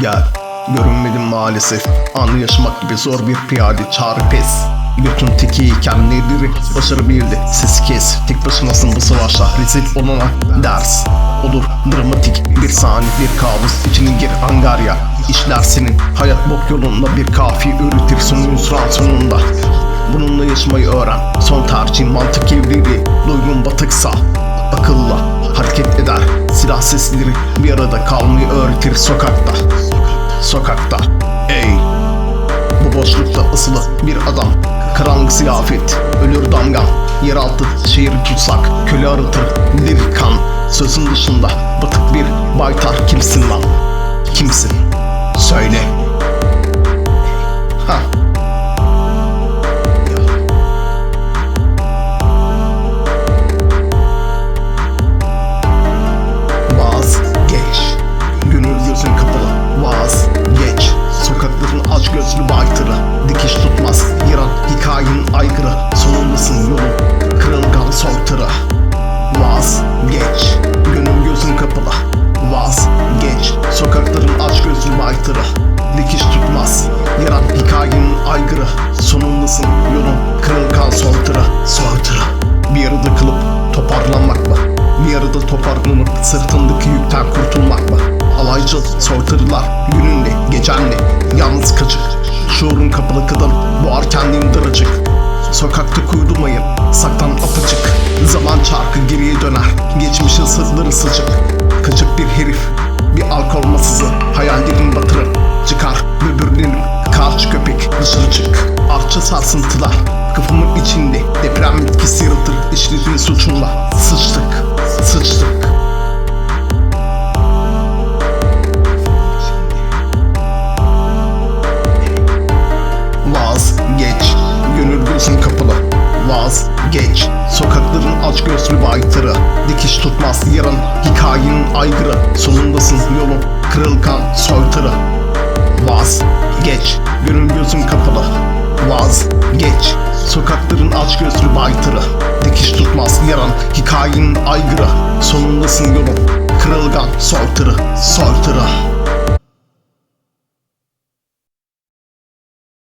Gel, görünmedim maalesef. Anı yaşamak gibi zor bir piyade çağrı pes. Götün tekiyken nedir başarı bildi. Siz kes tek başınasın bu savaşta. Rezil olana ders Olur. Dramatik bir sahne bir kabus. İçine gir angarya İşler senin. Hayat bok yolunda bir kafi öğretir sonu hüsran sonunda. Bununla yaşamayı öğren. Son tercihin mantık evliliği Duygun batıksa Akılla hareket eder. Silah sesleri bir arada kalmayı öğretir sokakta. Sokakta. Ey! Bu boşlukta asılı bir adam. Karanlık ziyafet Ölür damgan Yeraltı şehri tutsak Köle aratır Lirik kan? Sözün dışında Batık bir baytar kimsin lan? Kimsin? Söyle gözlü baytırı Dikiş tutmaz. Yaran hikayenin aykırı Sonundasın yolun Kırılgan soytarı Vazgeç. Gönül gözün kapalı. Vazgeç. Sokakların aç gözlü baytırı Dikiş tutmaz. Yaran hikayenin aygırı Sonundasın yolun Kırılgan soytarı Soytarı Bir arada kılıp toparlanmak mı? Bir arada toparlanıp sırtındaki yükten kurtulmak mı? Alaycı soytarılar gününde yalnız kaçık. Şuurun kapalı kadın boğar kendini daracık Sokakta kuyrumayın saklan apaçık. Zaman çarkı geriye döner. Geçmişin sızları sıcak. Kaçık bir herif bir alkol masası. Hayallerin batırır Çıkar. Böbürlenip karşı köpek dışarı çık. Artçı sarsıntılar kafamın içinde Vazgeç Sokakların aç gözlü baytırı. Dikiş tutmaz yarın Hikayenin aygırı. Sonundasın yolun Kırılgan soytarı. Vazgeç Gönül gözün kapalı. Vazgeç Sokakların aç gözlü baytırı. Dikiş tutmaz yaran Hikayenin aygırı. Sonundasın yolun Kırılgan soytarı. Soytarı